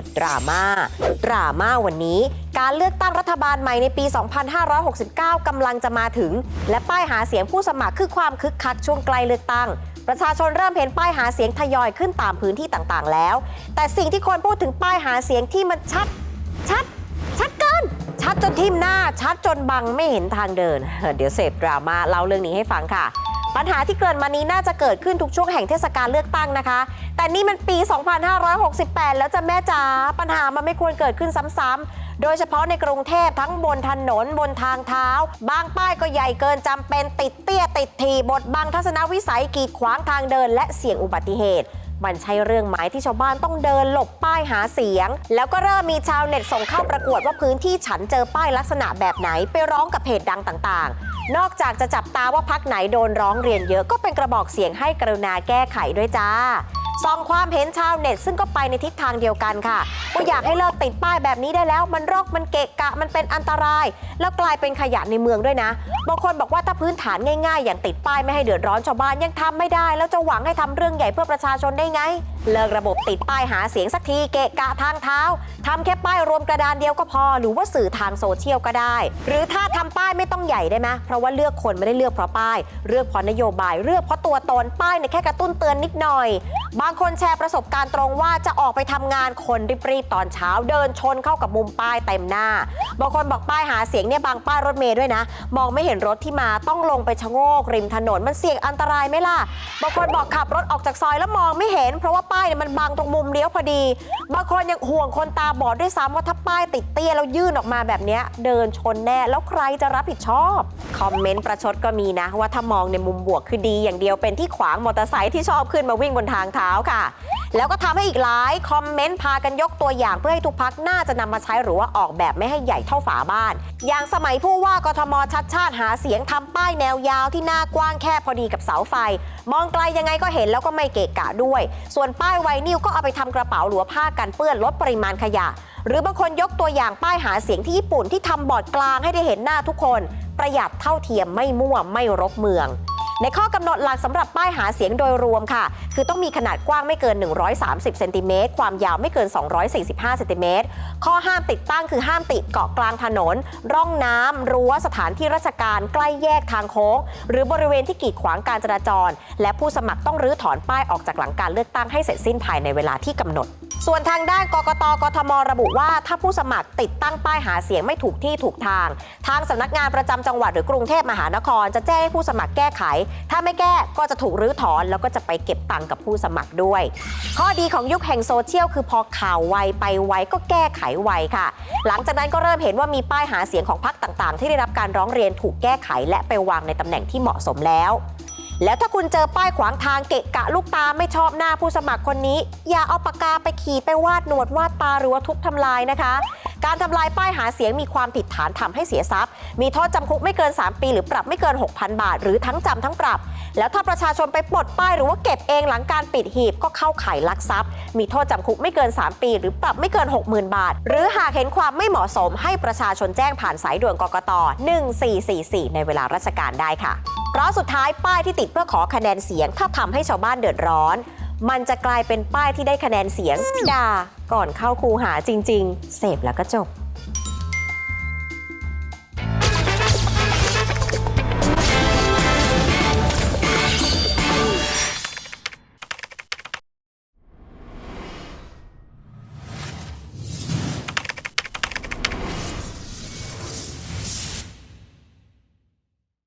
พดราม่า ดราม่าวันนี้ การเลือกตั้งรัฐบาลใหม่ในปี 2569 กำลังจะมาถึง และป้ายหาเสียงผู้สมัครคือความคึกคักช่วงใกล้เลือกตั้ง ประชาชนเริ่มเห็นป้ายหาเสียงทยอยขึ้นตามพื้นที่ต่างๆ แล้ว แต่สิ่งที่คนพูดถึงป้ายหาเสียงที่มันชัด ชัด ชัดเกิน ชัดจนทิ่มหน้า ชัดจนบังไม่เห็นทางเดิน เดี๋ยวเสพดราม่าเล่าเรื่องนี้ให้ฟังค่ะ ปัญหาที่เกิดมานี้น่าจะเกิดขึ้นทุกช่วงแห่งเทศกาลเลือกตั้งนะคะ แต่นี่มันปี 2568 แล้วจะแม่จ๋าปัญหามันไม่ควรเกิดขึ้นซ้ำๆ โดยเฉพาะในกรุงเทพทั้งบนถนนบนทางเท้า บางป้ายก็ใหญ่เกินจำเป็นติดเตี้ยติดทีบทบังทัศนวิสัยกีดขวางทางเดินและเสี่ยงอุบัติเหตุ มันใช่เรื่องไหมที่ชาวบ้านต้องเดินหลบป้ายหาเสียง แล้วก็เริ่มมีชาวเน็ตส่งเข้าประกวดว่าพื้นที่ฉันเจอป้ายลักษณะแบบไหนไปร้องกับเพจดังต่างๆ นอกจากจะจับตาว่าพักไหนโดนร้องเรียนเยอะก็เป็นกระบอกเสียงให้กรุณาแก้ไขด้วยจ้า ซองความเห็นชาวเน็ต ซึ่งก็ไปในทิศทางเดียวกันค่ะว่าอยากให้เลิกติดป้ายแบบนี้ได้แล้ว มันรกมันเกะกะมันเป็นอันตราย แล้วกลายเป็นขยะในเมืองด้วยนะบางคนบอกว่าถ้าพื้นฐานง่ายๆ อย่างติดป้ายไม่ให้เดือดร้อนชาวบ้านยังทำไม่ได้ แล้วจะหวังให้ทำเรื่องใหญ่เพื่อประชาชนได้ไง เลิกระบบติดป้ายหาเสียงสักทีเกะกะทางเท้า ทำแค่ป้ายรวมกระดานเดียวก็พอ หรือว่าสื่อทางโซเชียลก็ได้ หรือถ้าทำป้ายไม่ต้องใหญ่ได้ไหมเพราะว่าเลือกคนไม่ได้เลือกเพราะป้าย เลือกเพราะนโยบาย เลือกเพราะตัวตนป้ายเนี่ยแค่กระตุ้นเตือนนิดหน่อย บางคนแชร์ประสบการณ์ตรงว่าจะออกไปทำงานคนรีบๆตอนเช้าเดินชนเข้ากับมุมป้ายเต็มหน้า บางคนบอกป้ายหาเสียงเนี่ยบางป้ายรถเมย์ด้วยนะ มองไม่เห็นรถที่มาต้องลงไปชะโงกริมถนนมันเสี่ยงอันตรายไหมล่ะ บางคนบอกขับรถออกจากซอยแล้วมองไม่เห็น เพราะว่าป้ายเนี่ยมันบังตรงมุมเลี้ยวพอดี บางคนยังห่วงคนตาบบอกด้วยซ้ำว่าถ้าป้ายติดเตี้ยแล้วยื่นออกมาแบบนี้เดินชนแน่แล้วใครจะรับผิดชอบ คอมเมนต์ประชดก็มีนะ ว่าถ้ามองในมุมบวกคือดี อย่างเดียวเป็นที่ขวางมอเตอร์ไซค์ที่ชอบขึ้นมาวิ่งบนทางเท้าค่ะ แล้วก็ทำให้อีกหลายคอมเมนต์พากันยกตัวอย่างเพื่อให้ทุกพักน่าจะนำมาใช้หรือว่าออกแบบไม่ให้ใหญ่เท่าฝาบ้าน อย่างสมัยผู้ว่ากทมชัดชาติหาเสียงทำป้ายแนวยาวที่หน้ากว้างแค่พอดีกับเสาไฟ มองไกลยังไงก็เห็นแล้วก็ไม่เกะกะด้วย ส่วนป้ายไวนิวก็เอาไปทำกระเป๋าหรือผ้ากันเปื้อนลดปริมาณขยะ หรือบางคนยกตัวอย่างป้ายหาเสียงที่ญี่ปุ่นที่ทำบอร์ดกลางให้ได้เห็นหน้าทุกคน ประหยัดเท่าเทียมไม่มั่วไม่รกเมือง ในข้อกำหนดหลักสำหรับป้ายหาเสียงโดยรวมค่ะ คือต้องมีขนาดกว้างไม่เกิน 130เซนติเมตรความยาวไม่เกิน 245เซนติเมตรข้อห้ามติดตั้งคือห้ามติดเกาะกลางถนน ร่องน้ำรั้วสถานที่ราชการใกล้แยกทางโค้ง หรือบริเวณที่กีดขวางการจราจร และผู้สมัครต้องรื้อถอนป้ายออกจากหลังการเลือกตั้งให้เสร็จสิ้นภายในเวลาที่กำหนด ส่วนทางด้านกกตกทมระบุว่า ถ้าผู้สมัครติดตั้งป้ายหาเสียงไม่ถูกที่ถูกทาง ทางสำนักงานประจำจังหวัดหรือกรุงเทพมหานคร จะแจ้งให้ผู้สมัครแก้ไข ถ้าไม่แก้ก็จะถูกรื้อถอน แล้วก็จะไปเก็บตังค์กับผู้สมัครด้วย ข้อดีของยุคแห่งโซเชียลคือพอข่าวไวไปไวก็แก้ไขไวค่ะ หลังจากนั้นก็เริ่มเห็นว่ามีป้ายหาเสียงของพรรคต่างๆ ที่ได้รับการร้องเรียนถูกแก้ไขและไปวางในตำแหน่งที่เหมาะสมแล้ว แล้วถ้าคุณเจอป้ายขวางทางเกะกะลูกตาไม่ชอบหน้าผู้สมัครคนนี้ อย่าเอาปากกาไปขีดไปวาดหนวดวาดตาหรือว่าทุบทำลายนะคะ การทำลายป้ายหาเสียงมีความผิดฐานทำให้เสียทรัพย์ มีโทษจำคุกไม่เกิน 3 ปี หรือปรับไม่เกิน 6,000 บาท หรือทั้งจำทั้งปรับ แล้วถ้าประชาชนไปปลดป้ายหรือว่าเก็บเองหลังการปิดหีบก็เข้าข่ายลักทรัพย์ มีโทษจำคุกไม่เกิน 3 ปี หรือปรับไม่เกิน 60,000 บาท หรือหากเห็นความไม่เหมาะสมให้ประชาชนแจ้งผ่านสายด่วนกกต 1444 ในเวลาราชการได้ค่ะ เพราะสุดท้ายป้ายที่ติดเพื่อขอคะแนนเสียง ถ้าทำให้ชาวบ้านเดือดร้อน มันจะกลายเป็นป้ายที่ได้คะแนนเสียงด่าก่อนเข้าคูหาจริง ๆ เสพแล้วก็จบ